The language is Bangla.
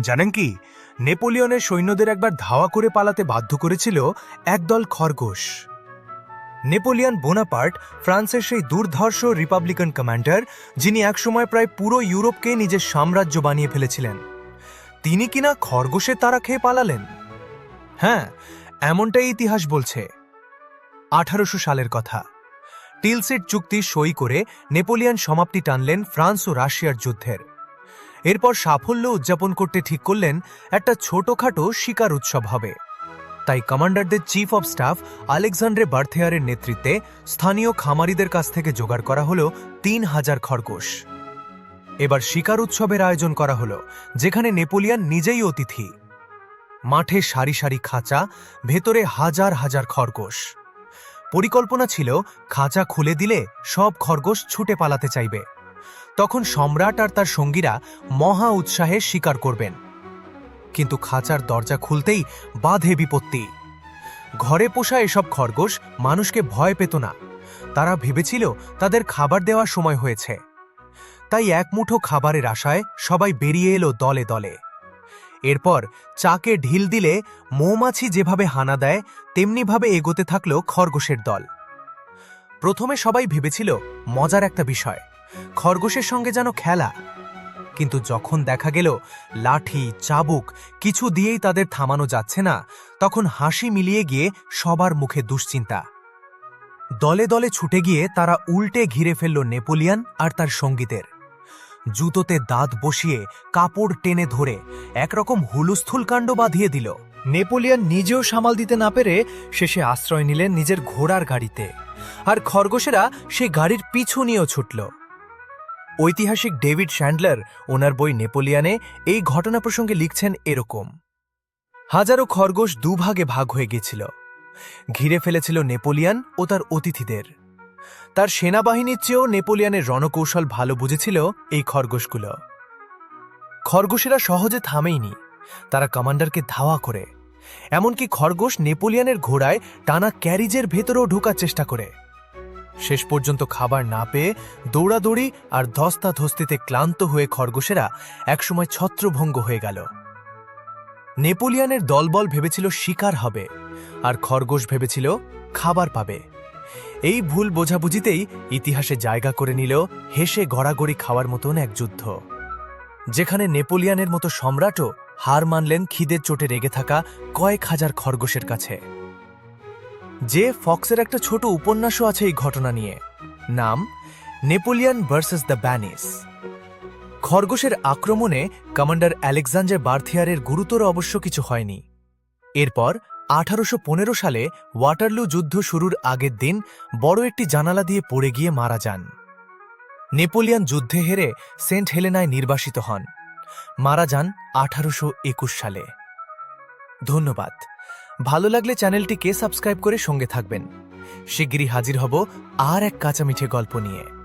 জানেন কি? নেপোলিয়নের সৈন্যদের একবার ধাওয়া করে পালাতে বাধ্য করেছিল একদল খরগোশ। নেপোলিয়ন বোনাপার্ট, ফ্রান্সের সেই দুর্ধর্ষ রিপাবলিকান কমান্ডার, যিনি একসময় প্রায় পুরো ইউরোপকে নিজের সাম্রাজ্য বানিয়ে ফেলেছিলেন। তিনি কিনা খরগোশের তারা খেয়ে পালালেন? হ্যাঁ এমনটাই ইতিহাস বলছে। আঠারোশো সালের কথা। টিলসিট চুক্তি সই করে নেপোলিয়ন সমাপ্তি টানলেন ফ্রান্স ও রাশিয়ার যুদ্ধের। এরপর সাফল্য উদযাপন করতে ঠিক করলেন একটা ছোটখাটো শিকার উৎসব হবে। তাই কমান্ডারদের চিফ অব স্টাফ আলেকজান্ড্রে বার্থেয়ারের নেতৃত্বে স্থানীয় খামারিদের কাছ থেকে জোগাড় করা হল তিন হাজার খরগোশ। এবার শিকার উৎসবের আয়োজন করা হলো, যেখানে নেপোলিয়ান নিজেই অতিথি। মাঠে সারি সারি খাঁচা, ভেতরে হাজার হাজার খরগোশ। পরিকল্পনা ছিল, খাঁচা খুলে দিলে সব খরগোশ ছুটে পালাতে চাইবে। তখন সম্রাট আর তার সঙ্গীরা মহা উৎসাহে শিকার করবেন। কিন্তু খাঁচার দরজা খুলতেই বাধে বিপত্তি। ঘরে পোষা এসব খরগোশ মানুষকে ভয় পেত না। তারা ভেবেছিল তাদের খাবার দেওয়ার সময় হয়েছে। তাই এক মুঠো খাবারের আশায় সবাই বেরিয়ে এলো দলে দলে। এরপর চাকে ঢিল দিলে মৌমাছি যেভাবে হানা দেয়, তেমনিভাবে এগোতে থাকল খরগোশের দল। প্রথমে সবাই ভেবেছিল মজার একটা বিষয়। খরগোশের সঙ্গে যেন খেলা। কিন্তু যখন দেখা গেল লাঠি, চাবুক কিছু দিয়েই তাদের থামানো যাচ্ছে না, তখন হাসি মিলিয়ে গিয়ে সবার মুখে দুশ্চিন্তা। দলে দলে ছুটে গিয়ে তারা উল্টে ঘিরে ফেলল নেপোলিয়ান আর তার সঙ্গীদের। জুতোতে দাঁত বসিয়ে কাপড় টেনে ধরে একরকম হুলুস্থুল কাণ্ড বাঁধিয়ে দিল। নেপোলিয়ান নিজেও সামাল দিতে না পেরে শেষে আশ্রয় নিলেন নিজের ঘোড়ার গাড়িতে। আর খরগোশেরা সে গাড়ির পিছু নিয়েও ছুটল। ঐতিহাসিক ডেভিড শ্যান্ডলার ওনার বই নেপোলিয়ানে এই ঘটনা প্রসঙ্গে লিখছেন এরকম। হাজারো খরগোশ দুভাগে ভাগ হয়ে গেছিল ঘিরে ফেলেছিল নেপোলিয়ান ও তার অতিথিদের। তার সেনাবাহিনীর চেয়েও নেপোলিয়ানের রণকৌশল ভালো বুঝেছিল এই খরগোশগুলো। খরগোশেরা সহজে থামেইনি। তারা কমান্ডারকে ধাওয়া করে। এমনকি খরগোশ নেপোলিয়ানের ঘোড়ায় টানা ক্যারিজের ভেতরেও ঢোকার চেষ্টা করে। শেষ পর্যন্ত খাবার না পেয়ে দৌড়াদৌড়ি আর ধস্তাধস্তিতে ক্লান্ত হয়ে খরগোশেরা একসময় ছত্রভঙ্গ হয়ে গেল। নেপোলিয়ানের দলবল ভেবেছিল শিকার হবে আর খরগোশ ভেবেছিল খাবার পাবে। এই ভুল বোঝাবুঝিতেই ইতিহাসে জায়গা করে নিল হেসে গড়াগড়ি খাওয়ার মতন এক যুদ্ধ। যেখানে নেপোলিয়ানের মতো সম্রাটও হার মানলেন খিদের চোটে রেগে থাকা কয়েক হাজার খরগোশের কাছে। যে ফক্সের একটা ছোট উপন্যাসও আছে এই ঘটনা নিয়ে। নাম, নেপোলিয়ান ভার্সেস দ্য ব্যানিস। খরগোশের আক্রমণে কমান্ডার আলেকজান্ডার বার্থিয়ারের গুরুতর অবশ্য কিছু হয়নি। এরপর আঠারোশো পনেরো সালে ওয়াটারলু যুদ্ধ শুরুর আগের দিন বড় একটি জানালা দিয়ে পড়ে গিয়ে মারা যান। নেপোলিয়ান যুদ্ধে হেরে সেন্ট হেলেনায় নির্বাসিত হন। মারা যান আঠারোশো একুশ সালে। ধন্যবাদ। ভালো লাগলে চ্যানেলটিকে সাবস্ক্রাইব করে সঙ্গে থাকবেন। শিগগিরই হাজির হব আর এক কাঁচামিঠে গল্প নিয়ে।